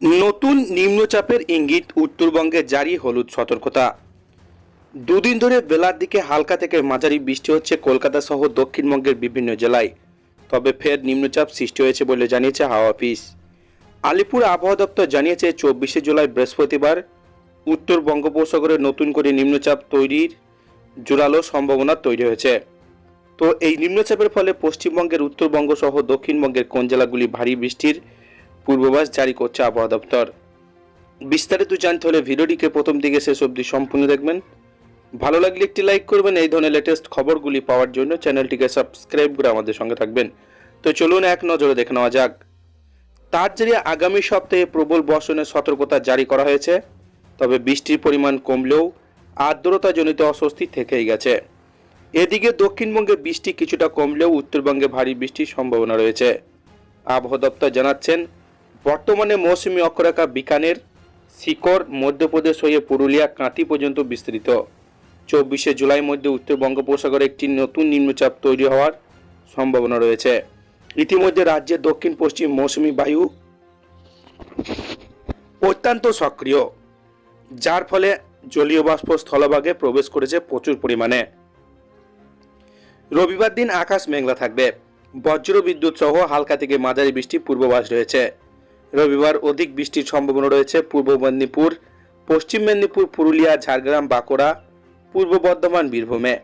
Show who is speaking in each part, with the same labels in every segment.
Speaker 1: নতুন নিম্নচাপের ইঙ্গিত উত্তরবঙ্গে জারি হলুদ সতর্কতা। দুদিন ধরে বেলার দিকে হালকা থেকে মাঝারি বৃষ্টি হচ্ছে কলকাতা সহ দক্ষিণবঙ্গের বিভিন্ন জেলায়। তবে ফের নিম্নচাপ সৃষ্টি হয়েছে বলে জানিয়েছে হাওয়া অফিস। আলিপুর আবহাওয়া দপ্তর জানিয়েছে চব্বিশে জুলাই বৃহস্পতিবার উত্তর বঙ্গোপসাগরে নতুন করে নিম্নচাপ তৈরির জোরালো সম্ভাবনা তৈরি হয়েছে। তো এই নিম্নচাপের ফলে পশ্চিমবঙ্গের উত্তরবঙ্গ সহ দক্ষিণবঙ্গের কোন জেলাগুলি ভারী বৃষ্টির পূর্বাভাস জারি করছে আবহাওয়া দপ্তর। বিস্তারিত জানতে হলে ভিডিওটিকে প্রথম দিকে শেষ অবধি সম্পূর্ণ দেখবেন। ভালো লাগলে একটি লাইক করবেন, এই ধরনের লেটেস্ট খবরগুলি পাওয়ার জন্য চ্যানেলটিকে সাবস্ক্রাইব করে আমাদের সঙ্গে থাকবেন। তো চলুন এক নজরে দেখে নেওয়া যাক। তার জেরে আগামী সপ্তাহে প্রবল বর্ষণের সতর্কতা জারি করা হয়েছে, তবে বৃষ্টির পরিমাণ কমলেও আর্দ্রতাজনিত অস্বস্তি থেকেই গেছে। এদিকে দক্ষিণবঙ্গে বৃষ্টি কিছুটা কমলেও উত্তরবঙ্গে ভারী বৃষ্টির সম্ভাবনা রয়েছে। আবহাওয়া দপ্তর জানাচ্ছেন বর্তমানে মৌসুমী অক্ষরেখা বিকানের শিকড় মধ্যপ্রদেশ হয়ে পুরুলিয়া কাঁতি পর্যন্ত বিস্তৃত। চব্বিশে জুলাই মধ্যে উত্তর বঙ্গোপসাগরে একটি নতুন নিম্নচাপ তৈরি হওয়ার সম্ভাবনা রয়েছে। ইতিমধ্যে রাজ্যের দক্ষিণ পশ্চিম মৌসুমী বায়ু অত্যন্ত সক্রিয়, যার ফলে জলীয় বাষ্প স্থলভাগে প্রবেশ করেছে প্রচুর পরিমাণে। রবিবার দিন আকাশ মেঘলা থাকবে। বজ্র বিদ্যুৎ সহ হালকা থেকে মাঝারি বৃষ্টির পূর্বাভাস রয়েছে। রবিবার অধিক বৃষ্টির সম্ভাবনা রয়েছে পূর্ব মেদিনীপুর, পশ্চিম মেদিনীপুর, পুরুলিয়া, ঝাড়গ্রাম, বাঁকুড়া, পূর্ব বর্ধমান, বীরভূমে।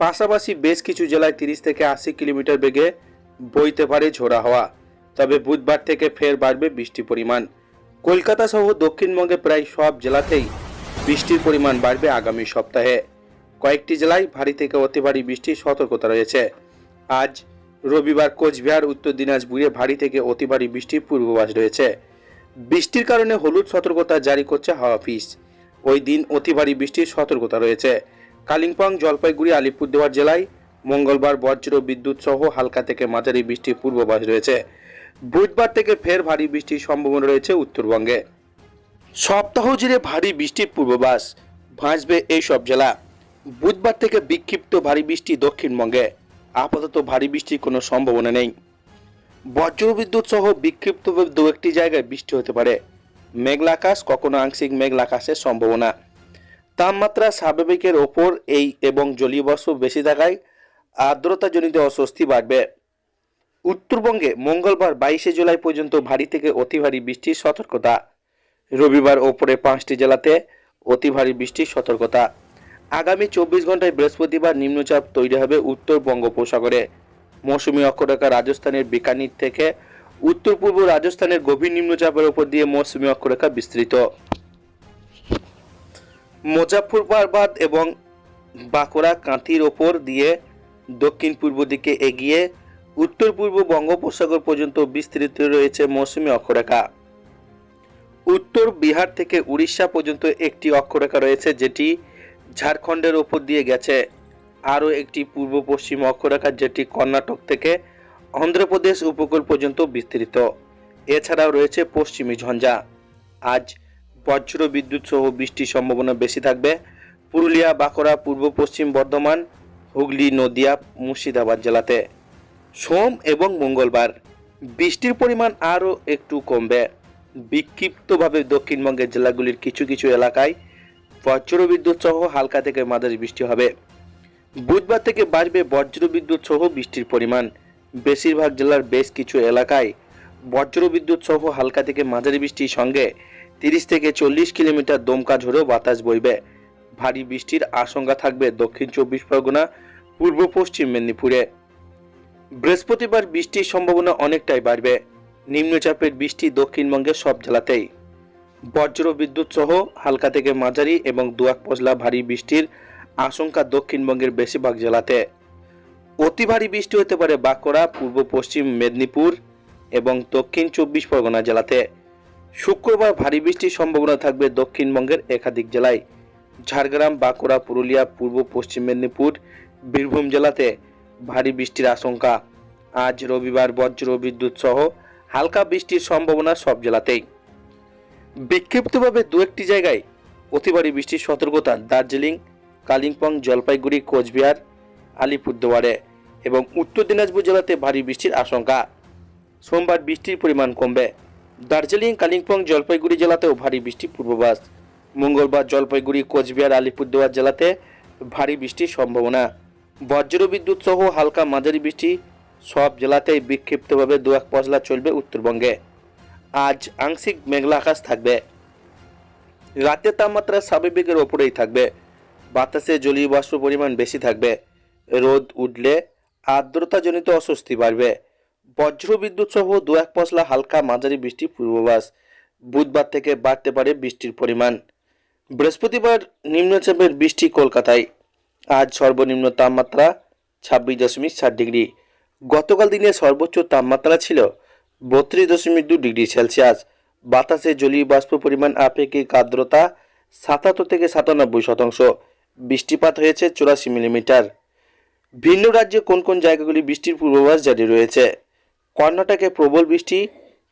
Speaker 1: পাশাপাশি বেশ কিছু জেলায় তিরিশ থেকে আশি কিলোমিটার বেগে বইতে পারে ঝোড়া হওয়া। তবে বুধবার থেকে ফের বাড়বে বৃষ্টির পরিমাণ। কলকাতা সহ দক্ষিণবঙ্গে প্রায় সব জেলাতেই বৃষ্টির পরিমাণ বাড়বে আগামী সপ্তাহে। কয়েকটি জেলায় ভারী থেকে অতি ভারী বৃষ্টির সতর্কতা রয়েছে। আজ রবিবার কোচবিহার, উত্তর দিনাজপুরে ভারী থেকে অতি ভারী বৃষ্টির পূর্বাভাস রয়েছে। বৃষ্টির কারণে হলুদ সতর্কতা জারি করছে হাওয়া অফিস। ওই দিন অতি ভারী বৃষ্টির সতর্কতা রয়েছে। কালিম্পং, জলপাইগুড়ি, আলিপুরদুয়ার জেলায় মঙ্গলবার বজ্র বিদ্যুৎ সহ হালকা থেকে মাঝারি বৃষ্টির পূর্বাভাস রয়েছে। বুধবার থেকে ফের ভারী বৃষ্টির সম্ভাবনা রয়েছে উত্তরবঙ্গে। সপ্তাহ জুড়ে ভারী বৃষ্টির পূর্বাভাস ভাসবে এই সব জেলা। বুধবার থেকে বিক্ষিপ্ত ভারী বৃষ্টি দক্ষিণবঙ্গে। আপাতত ভারী বৃষ্টির কোনো সম্ভাবনা নেই। বজ্রবিদ্যুৎ সহ বিক্ষিপ্তভাবে দু একটি জায়গায় বৃষ্টি হতে পারে। মেঘলা আকাশ, কখনো আংশিক মেঘলা আকাশের সম্ভাবনা। তাপমাত্রা স্বাভাবিকের ওপর এই এবং জলীয় বাষ্প বেশি থাকায় আর্দ্রতাজনিত অস্বস্তি বাড়বে। উত্তরবঙ্গে মঙ্গলবার বাইশে জুলাই পর্যন্ত ভারী থেকে অতি ভারী বৃষ্টির সতর্কতা। রবিবার ওপরে পাঁচটি জেলাতে অতি ভারী বৃষ্টির সতর্কতা। আগামী চব্বিশ ঘন্টায় বৃহস্পতিবার নিম্নচাপ তৈরি হবে উত্তর বঙ্গোপসাগরে। মৌসুমী অক্ষরেখা রাজস্থানের বিকানির থেকে উত্তর পূর্ব রাজস্থানের গভীর নিম্নচাপের উপর দিয়ে মৌসুমী অক্ষরেখা বিস্তৃত। মুজাফরবাদ এবং বাঁকুড়া কাঁথির ওপর দিয়ে দক্ষিণ পূর্ব দিকে এগিয়ে উত্তর পূর্ব বঙ্গোপসাগর পর্যন্ত বিস্তৃত রয়েছে মৌসুমী অক্ষরেখা। উত্তর বিহার থেকে উড়িষ্যা পর্যন্ত একটি অক্ষরেখা রয়েছে যেটি ঝাড়খণ্ডের ওপর দিয়ে গেছে আরও একটি পূর্ব পশ্চিম অক্ষরেখা যেটি কর্ণাটক থেকে অন্ধ্রপ্রদেশ উপকূল পর্যন্ত বিস্তৃত। এছাড়াও রয়েছে পশ্চিমী ঝঞ্ঝা। আজ বজ্র বিদ্যুৎ সহ বৃষ্টির সম্ভাবনা বেশি থাকবে। পুরুলিয়া, বাঁকুড়া, পূর্ব পশ্চিম বর্ধমান, হুগলি, নদিয়া, মুর্শিদাবাদ জেলাতে। সোম এবং মঙ্গলবার বৃষ্টির পরিমাণ আরও একটু কমবে। বিক্ষিপ্তভাবে দক্ষিণবঙ্গের জেলাগুলির কিছু কিছু এলাকায় বজ্রবিদ্যুৎ সহ হালকা থেকে মাঝারি বৃষ্টি হবে। বুধবার থেকে বাড়বে বজ্রবিদ্যুৎ সহ বৃষ্টির পরিমাণ। বেশিরভাগ জেলার বেশ কিছু এলাকায় বজ্রবিদ্যুৎ সহ হালকা থেকে মাঝারি বৃষ্টির সঙ্গে তিরিশ থেকে চল্লিশ কিলোমিটার দমকা ঝোড়ো বাতাস বইবে। ভারী বৃষ্টির আশঙ্কা থাকবে দক্ষিণ চব্বিশ পরগনা, পূর্ব পশ্চিম মেদিনীপুরে। বৃহস্পতিবার বৃষ্টির সম্ভাবনা অনেকটাই বাড়বে। নিম্নচাপের বৃষ্টি দক্ষিণবঙ্গের সব জেলাতেই। বজ্র বিদ্যুৎ সহ হালকা থেকে মাঝারি এবং দুয়াক পশলা ভারী বৃষ্টির আশঙ্কা দক্ষিণবঙ্গের বেশিরভাগ জেলাতে। অতি ভারী বৃষ্টি হতে পারে বাঁকুড়া, পূর্ব পশ্চিম মেদিনীপুর এবং দক্ষিণ চব্বিশ পরগনা জেলাতে। শুক্রবার ভারী বৃষ্টির সম্ভাবনা থাকবে দক্ষিণবঙ্গের একাধিক জেলায়। ঝাড়গ্রাম, বাঁকুড়া, পুরুলিয়া, পূর্ব পশ্চিম মেদিনীপুর, বীরভূম জেলাতে ভারী বৃষ্টির আশঙ্কা। আজ রবিবার বজ্র বিদ্যুৎ সহ হালকা বৃষ্টির সম্ভাবনা সব জেলাতেই। বিক্ষিপ্তভাবে দু একটি জায়গায় অতি ভারী বৃষ্টির সতর্কতা দার্জিলিং, কালিম্পং, জলপাইগুড়ি, কোচবিহার, আলিপুরদুয়ারে এবং উত্তর দিনাজপুর জেলাতে ভারী বৃষ্টির আশঙ্কা। সোমবার বৃষ্টির পরিমাণ কমবে। দার্জিলিং, কালিম্পং, জলপাইগুড়ি জেলাতেও ভারী বৃষ্টি পূর্বাভাস। মঙ্গলবার জলপাইগুড়ি, কোচবিহার, আলিপুরদুয়ার জেলাতে ভারী বৃষ্টির সম্ভাবনা। বজ্র বিদ্যুৎ সহ হালকা মাঝারি বৃষ্টি সব জেলাতেই বিক্ষিপ্তভাবে দু এক পশলা চলবে উত্তরবঙ্গে। আজ আংশিক মেঘলা আকাশ থাকবে। রাতের তাপমাত্রা স্বাভাবিকের ওপরেই থাকবে। বাতাসে জলীয় বাষ্প পরিমাণ বেশি থাকবে। রোদ উঠলে আর্দ্রতাজনিত অস্বস্তি বাড়বে। বজ্র বিদ্যুৎ সহ দু এক পশলা হালকা মাঝারি বৃষ্টি পূর্বাভাস। বুধবার থেকে বাড়তে পারে বৃষ্টির পরিমাণ। বৃহস্পতিবার নিম্নচাপের বৃষ্টি কলকাতায়। আজ সর্বনিম্ন তাপমাত্রা ছাব্বিশ দশমিক সাত ডিগ্রি। গতকাল দিনে সর্বোচ্চ তাপমাত্রা ছিল বত্রিশ দশমিক দু ডিগ্রি সেলসিয়াস। বাতাসে জলীয় বাষ্প পরিমাণ আপেক্ষিক আর্দ্রতা সাতাত্তর থেকে সাতানব্বই শতাংশ। বৃষ্টিপাত হয়েছে চুরাশি মিলিমিটার। ভিন্ন রাজ্যে কোন কোন জায়গাগুলি বৃষ্টির পূর্বাভাস জারি রয়েছে? কর্ণাটকে প্রবল বৃষ্টি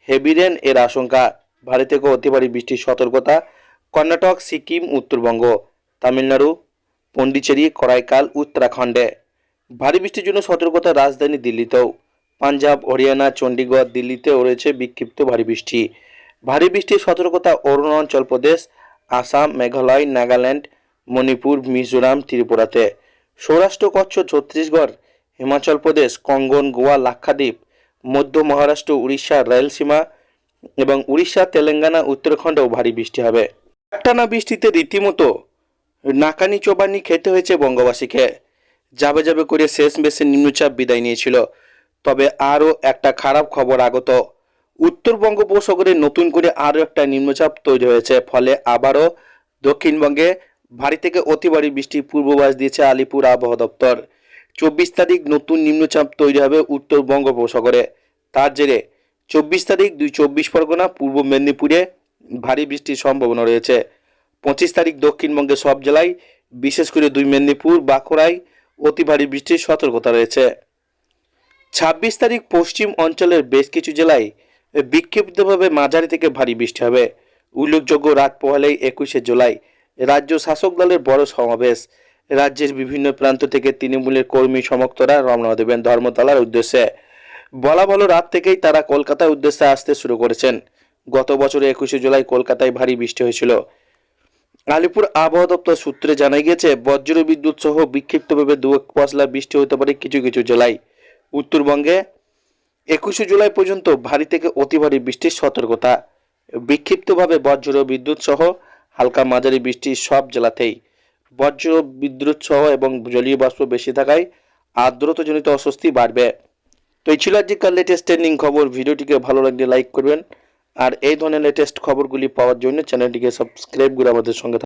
Speaker 1: হেভি রেন এর আশঙ্কা। ভারী থেকে বৃষ্টির সতর্কতা। কর্ণাটক, সিকিম, উত্তরবঙ্গ, তামিলনাড়ু, পন্ডিচেরি, করাইকাল, উত্তরাখণ্ডে। ভারী বৃষ্টির জন্য সতর্কতা রাজধানী দিল্লিতেও। পাঞ্জাব, হরিয়ানা চণ্ডীগড় দিল্লিতেও রয়েছে বিক্ষিপ্ত ভারী বৃষ্টি। ভারী বৃষ্টির সতর্কতা অরুণাচল প্রদেশ, আসাম, মেঘালয়, নাগাল্যান্ড, মণিপুর, মিজোরাম, ত্রিপুরাতে। সৌরাষ্ট্র কচ্ছ, ছত্তিশগড়, হিমাচল প্রদেশ, কঙ্গন, গোয়া, লাক্ষাদ্বীপ, মধ্য মহারাষ্ট্র, উড়িষ্যা রায়লসীমা এবং উড়িষ্যা, তেলেঙ্গানা, উত্তরাখণ্ডেও ভারী বৃষ্টি হবে। একটানা বৃষ্টিতে রীতিমতো নাকানি চোবানি খেতে হয়েছে বঙ্গবাসীকে। যাবে যাবে করে শেষ বেশে নিম্নচাপ বিদায় নিয়েছিল। তবে আরও একটা খারাপ খবর আগত। উত্তর বঙ্গোপসাগরে নতুন করে আরও একটা নিম্নচাপ তৈরি হয়েছে, ফলে আবারও দক্ষিণবঙ্গে ভারী থেকে অতি ভারী বৃষ্টির পূর্বাভাস দিয়েছে আলিপুর আবহাওয়া দপ্তর। চব্বিশ তারিখ নতুন নিম্নচাপ তৈরি হবে উত্তর বঙ্গোপসাগরে। তার জেরে চব্বিশ তারিখ দুই চব্বিশ পরগনা, পূর্ব মেদিনীপুরে ভারী বৃষ্টির সম্ভাবনা রয়েছে। পঁচিশ তারিখ দক্ষিণবঙ্গের সব জেলায়, বিশেষ করে দুই মেদিনীপুর, বাঁকুড়ায় অতি ভারী বৃষ্টির সতর্কতা রয়েছে। ছাব্বিশ তারিখ পশ্চিম অঞ্চলের বেশ কিছু জেলায় বিক্ষিপ্তভাবে মাঝারি থেকে ভারী বৃষ্টি হবে। উল্লেখযোগ্য রাত পোহালেই একুশে জুলাই রাজ্য শাসক দলের বড় সমাবেশ। রাজ্যের বিভিন্ন প্রান্ত থেকে তৃণমূলের কর্মী সমর্থকরা রওনা দেবেন ধর্মতলার উদ্দেশ্যে। বলা বলো রাত থেকেই তারা কলকাতার উদ্দেশ্যে আসতে শুরু করেছেন। গত বছরে একুশে জুলাই কলকাতায় ভারী বৃষ্টি হয়েছিল। আলিপুর আবহাওয়া দপ্তর সূত্রে জানা গিয়েছে, বজ্র বিদ্যুৎ সহ বিক্ষিপ্তভাবে দু পশলা বৃষ্টি হতে পারে কিছু কিছু জেলায়। উত্তরবঙ্গে একুশে জুলাই পর্যন্ত ভারী থেকে অতি ভারী বৃষ্টির সতর্কতা। বিক্ষিপ্তভাবে বজ্র বিদ্যুৎ সহ হালকা মাঝারি বৃষ্টি সব জেলাতেই। বজ্র বিদ্যুৎ সহ এবং জলীয় বাষ্প বেশি থাকায় আর্দ্রতাজনিত অস্বস্তি বাড়বে। তো এই ছিল আজকের লেটেস্ট ট্রেন্ডিং খবর। ভিডিওটিকে ভালো লাগলে লাইক করবেন। আর এই ধরনের লেটেস্ট খবরগুলি পাওয়ার জন্য চ্যানেলটিকে সাবস্ক্রাইব করে আমাদের সঙ্গে।